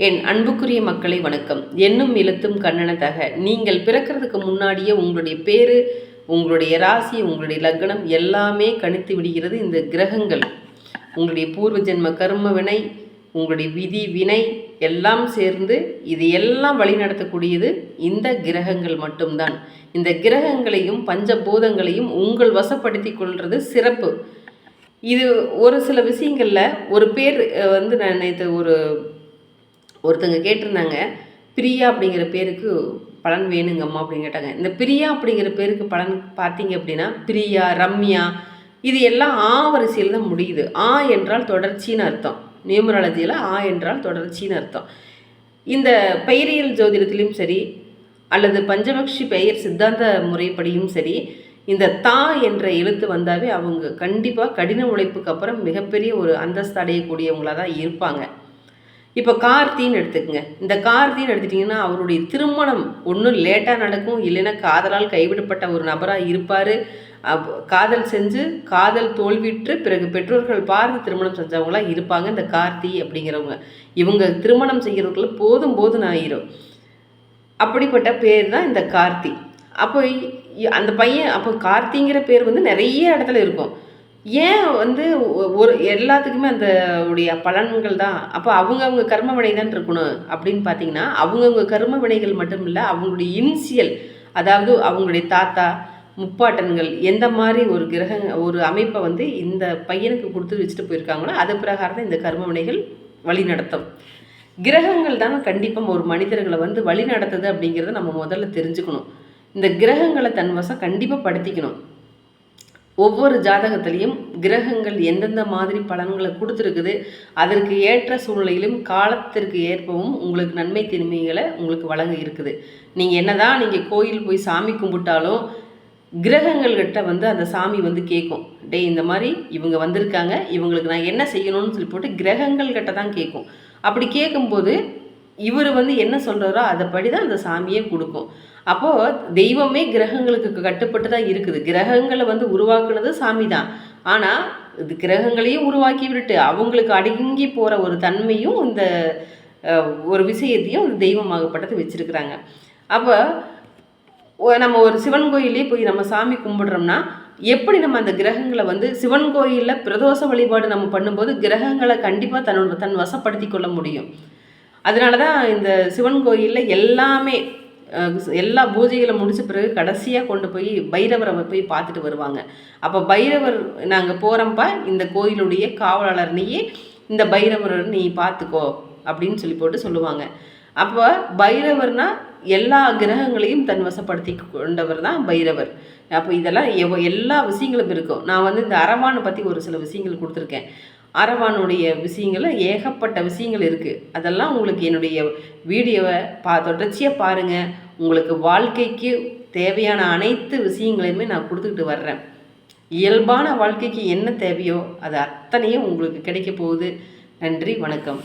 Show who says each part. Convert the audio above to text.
Speaker 1: என் அன்புக்குரிய மக்களை வணக்கம். என்னும் இலத்தும் கண்ணனதாக. நீங்கள் பிறக்கிறதுக்கு முன்னாடியே உங்களுடைய பேர் உங்களுடைய ராசி உங்களுடைய லக்னம் எல்லாமே கணித்து விடுகிறது இந்த கிரகங்கள். உங்களுடைய பூர்வ ஜென்ம கர்ம வினை உங்களுடைய விதி வினை எல்லாம் சேர்ந்து இது எல்லாம் வழிநடத்தக்கூடியது இந்த கிரகங்கள் மட்டும்தான். இந்த கிரகங்களையும் பஞ்சபூதங்களையும் உங்கள் வசப்படுத்தி கொள்வது சிறப்பு. இது ஒரு சில விஷயங்களில் ஒரு பேர் வந்து நான் நேற்று ஒரு ஒருத்தங்க கேட்டிருந்தாங்க பிரியா அப்படிங்கிற பேருக்கு பலன் வேணுங்கம்மா அப்படின்னு கேட்டாங்க. இந்த பிரியா அப்படிங்கிற பேருக்கு பலன் பார்த்தீங்க அப்படின்னா பிரியா ரம்யா இது எல்லாம் ஆ வரிசையில் தான் முடியுது. ஆ என்றால் தொடர்ச்சின்னு அர்த்தம். நியூமராலஜியில் ஆ என்றால் தொடர்ச்சின்னு அர்த்தம். இந்த பெயரியல் ஜோதிடத்திலையும் சரி அல்லது பஞ்சபக்ஷி பெயர் சித்தாந்த முறைப்படியும் சரி இந்த தா என்ற எழுத்து வந்தாவே அவங்க கண்டிப்பாக கடின உழைப்புக்கு அப்புறம் மிகப்பெரிய ஒரு அந்தஸ்து அடையக்கூடியவங்களாக தான் இருப்பாங்க. இப்போ கார்த்தின்னு எடுத்துக்கங்க. இந்த கார்த்தின்னு எடுத்துட்டிங்கன்னா அவருடைய திருமணம் ஒன்றும் லேட்டாக நடக்கும். இல்லைன்னா காதலால் கைவிடப்பட்ட ஒரு நபராக இருப்பார். காதல் செஞ்சு காதல் தோல்வியுற்று பிறகு பெற்றோர்கள் பார்த்து திருமணம் செஞ்சவங்களாம் இருப்பாங்க. இந்த கார்த்தி அப்படிங்கிறவங்க. இவங்க திருமணம் செய்கிறதுக்குள்ள போதும் போதும் ஆயிரும். அப்படிப்பட்ட பேர் தான் இந்த கார்த்தி அப்போ அந்த பையன் அப்போ கார்த்திங்கிற பேர் வந்து நிறைய இடத்துல இருக்கும். ஏன் வந்து ஒ- ஒரு எல்லாத்துக்குமே அந்த உடைய பலன்கள் தான். அப்போ அவங்கவுங்க கர்ம வினை தான் இருக்கணும் அப்படின்னு பார்த்தீங்கன்னா அவங்கவுங்க கர்ம வினைகள் மட்டும் இல்லை அவங்களுடைய இன்சியல் அதாவது அவங்களுடைய தாத்தா முப்பாட்டன்கள் எந்த மாதிரி ஒரு கிரக ஒரு அமைப்பை வந்து இந்த பையனுக்கு கொடுத்து வச்சுட்டு போயிருக்காங்களோ அது பிரகாரம் தான் இந்த கர்ம வினைகள் வழி நடத்தும் கிரகங்கள் தான் கண்டிப்பாக ஒரு மனிதர்களை வந்து வழி நடத்துது அப்படிங்கிறத நம்ம முதல்ல தெரிஞ்சுக்கணும். இந்த கிரகங்களை தன் வசம் கண்டிப்பாக படுத்திக்கணும். ஒவ்வொரு ஜாதகத்திலையும் கிரகங்கள் எந்தெந்த மாதிரி பலன்களை கொடுத்துருக்குது அதற்கு ஏற்ற சூழ்நிலையிலும் காலத்திற்கு ஏற்பவும் உங்களுக்கு நன்மை தீமைகளை உங்களுக்கு வழங்க இருக்குது. நீங்கள் என்னதான் நீங்கள் கோயில் போய் சாமி கும்பிட்டாலும் கிரகங்கள்கிட்ட வந்து அந்த சாமி வந்து கேட்கும் டே இந்த மாதிரி இவங்க வந்திருக்காங்க இவங்களுக்கு நான் என்ன செய்யணும்னு சொல்லி போட்டு கிரகங்கள்கிட்ட தான் கேட்கும் அப்படி கேட்கும்போது இவர் வந்து என்ன சொல்கிறாரோ அதைப்படி தான் அந்த சாமியே கொடுக்கும். அப்போது தெய்வமே கிரகங்களுக்கு கட்டுப்பட்டு தான் இருக்குது. கிரகங்களை வந்து உருவாக்குனது சாமி தான் ஆனால் இது கிரகங்களையும் உருவாக்கி விட்டுட்டு அவங்களுக்கு அடங்கி போகிற ஒரு தன்மையும் இந்த ஒரு விஷயத்தையும் இந்த தெய்வமாகப்பட்டது வச்சுருக்குறாங்க. அப்போ நம்ம ஒரு சிவன் கோயிலே போய் நம்ம சாமி கும்பிடுறோம்னா எப்படி நம்ம அந்த கிரகங்களை வந்து சிவன் கோயிலில் பிரதோஷ வழிபாடு நம்ம பண்ணும்போது கிரகங்களை கண்டிப்பாக தன்னோட தன் வசப்படுத்தி கொள்ள முடியும். அதனால தான் இந்த சிவன் கோயிலில் எல்லாமே எல்லா பூஜைகளை முடிச்ச பிறகு கடைசியாக கொண்டு போய் பைரவரை போய் பார்த்துட்டு வருவாங்க. அப்போ பைரவர் நாங்கள் போகிறோம்ப்பா இந்த கோயிலுடைய காவலாளர் நீயே இந்த பைரவரை நீ பார்த்துக்கோ அப்படின்னு சொல்லி போட்டு சொல்லுவாங்க. அப்போ பைரவர்னா எல்லா கிரகங்களையும் தன் வசப்படுத்தி கொண்டவர் தான் பைரவர். அப்போ இதெல்லாம் எவ எல்லா விஷயங்களும் இருக்கும். நான் வந்து இந்த அரவானை பற்றி ஒரு சில விஷயங்கள் கொடுத்துருக்கேன். அரவானுடைய விஷயங்கள ஏகப்பட்ட விஷயங்கள் இருக்குது அதெல்லாம் உங்களுக்கு என்னுடைய வீடியோவை பா தொடர்ச்சியாக பாருங்கள் உங்களுக்கு வாழ்க்கைக்கு தேவையான அனைத்து விஷயங்களையுமே நான் கொடுத்துக்கிட்டு வர்றேன். இயல்பான வாழ்க்கைக்கு என்ன தேவையோ அது அத்தனையும் உங்களுக்கு கிடைக்க போகுது. நன்றி வணக்கம்.